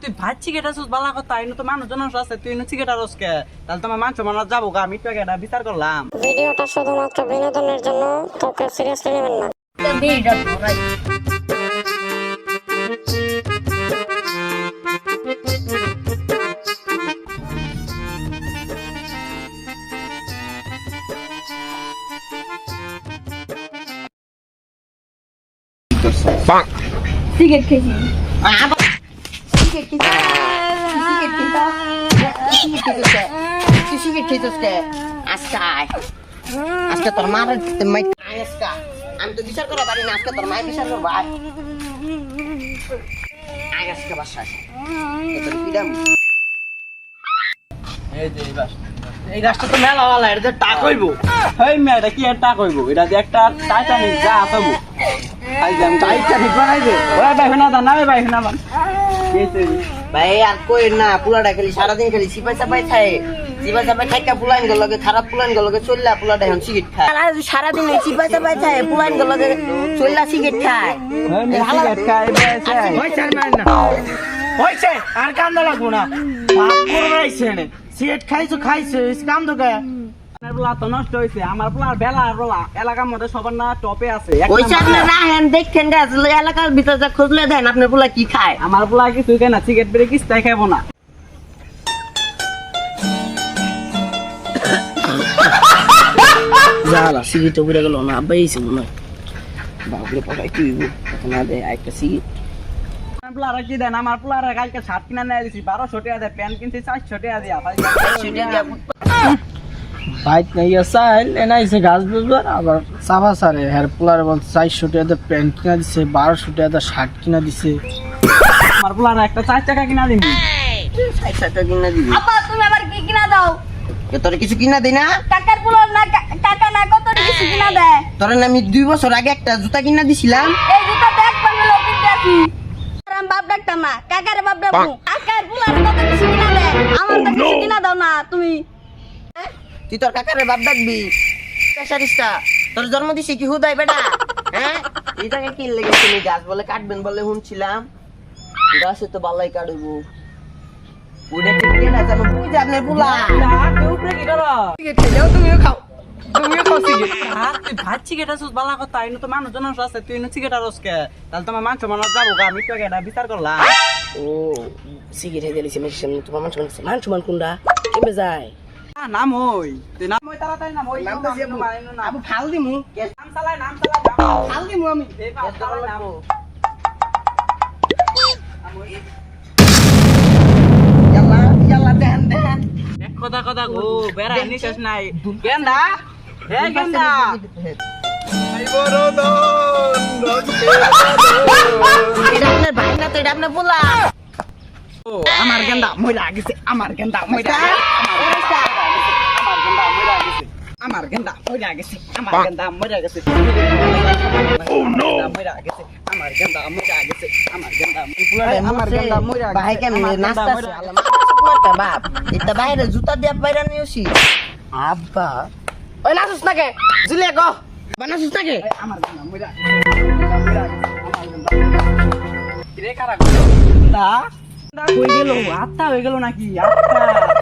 তুই ভাত চিকেটা সুস বালা কথা ইনু তো মানুষ জন আছে তুই ইনু চিকেটা তাহলে তোমার মাংস মানা যাব গা আমি তো এটা বিচার করলাম। ভিডিওটা শুধুমাত্র বিনোদনের জন্য কাউকে সিরিয়াসলি নেবেন না। সিগারেট খেয়েছি তুই সিগারেট খেয়েছিস কে আজকে তোর মার আমি তো বিচার করা না এই যে এই গাছ এই গাছটা তো এটা টাক হইব হেই মে এটা কি এটা যে একটা টাইটানিক যা আসাবো আই জাম টাইটানিক বানাই দে ওই ভাই না দা না ভাই না বান এই তো ভাই আর কই না পুলাটা খালি সারাদিন খালি সিপাই চাপাই খায়। সিপাই চাপাই খাইকা পুলাইন গেল লগে খারাপ পুলাইন গেল লগে চললা পুলাটা এখন সিগারেট খায়। সারাদিন ওই সিপাই চাপাই খায় পুলাইন গেল লগে চললা সিগারেট খায়। মে সিগারেট ওই মান না। হইছে আর কান্দা লাগবো না। বাপ করবাইছে নে সিগারেট খাইছো খাইছো কাম তো পোলা তো নষ্ট হয়েছে আমার পোলার বেলা আর পোলা এলাকার মধ্যে সবার না টপে আছে। ওই নাম্বারে। রাহেন দেখছেন গাছ এলাকার ভিতরে যা খুঁজলে দেন আপনার পোলা কি খায়? আমার পোলা কিছু কেনা সিগারেট বেড়ে কিস্তাই খাইবো না। জালা সিগারেট উপরে গেল না আব্বাইছে মনে হয়। বাবরে পড়াই তুই না দে একটা সিগারেট পোলারা কি দেন? আমার পোলারা কালকে শার্ট কিনা নিয়ে দিছি বারোশো টাকা দেয় প্যান্ট কিনছি চারশো টাকা দিয়া বাইক নাই সাইল এনাইছে গাছ বুঝবার আবার সাবা সারে হেয়ার পোলার বল চারশো টাকা প্যান্ট কিনা দিছে বারোশো টাকা শার্ট কিনা দিছে। আমার পোলারা একটা চার টাকা কিনা দিবি। ষাট ষাট টাকা কিনা দিবি। আপা তুমি আবার কি কিনা দাও? তোর কিছু কিনা দিই না? কাকার পুলার না কাকা না কত কিছু কিনা দেয়? তোর না আমি দুই বছর আগে একটা জুতা কিনা দিছিলাম। এই জুতা ব্যাগ পাঙ্গলো কিনতে আসি। বাপ ডাকতাম না কাকার বাপ ডাকবো। কাকার পুলার কত কিছু কিনা দেয়? আমার তো কিছু কিনা দাও না তুমি। তুই তোর কাকারে বাপ ডাকবি। পেশারিস্টা তোর জন্ম দিছি কি হুদাই বেটা? হ্যাঁ? এটাকে কি লেগেছে নি গাছ বলে কাটবেন বলে শুনছিলাম। গাছে তো বালাই কাটবো। ওটা কি কেনা জানো বুঝ আপনার পোলা। উপরে কি করো খেলেও তুমিও খাও। তুমিও খাও সিগারেট আর তুই ভাত বালা কথা। তো মানুষ জন আছে। তুই রসকে তাহলে তোমার মাংস মানা যাব গা। আমি তো এটা বিচার করলাম। ও সিগারেট হেদে মেশিন। তোমার মান কোনটা? কেমবে যায়? নাম ওই তুই নাম ওই তাড়াতাড়ি নাম ওই নাম আবু ফাল দিমু। নাম চালাই নাম চালাই ফাল দিমু আমি। কথা কথা গো বেড়া নিশেষ নাই। গেন্দা? হে গেন্দা। এটা আপনার ভাই না তো এটা আপনার পোলা। ও আমার গেন্দা মইরা গেছে আমার গেন্দা মইরা আমার গেন্দা মইরা গেছে আমার গেন্দা মইরা গেছে ও নো মইরা গেছে আমার গেন্দা মইরা গেছে আমার গেন্দা আমার গেন্দা মইরা গেছে ভাই কেমন আমার গেন্দা নাস্তা মইরা আলাম তোমারটা বাপ এটা বাইরে জুতা দিয়ে বাইরে নিয়েছি আব্বা ওই নাচুস না কে জুলে গো বানাসুস না কে আমার গেন্দা মইরা গেছে মইরা গেছে আমার গেন্দা কিরে কারা গো দা দা কই গেল আত্মা হয়ে গেল নাকি আত্মা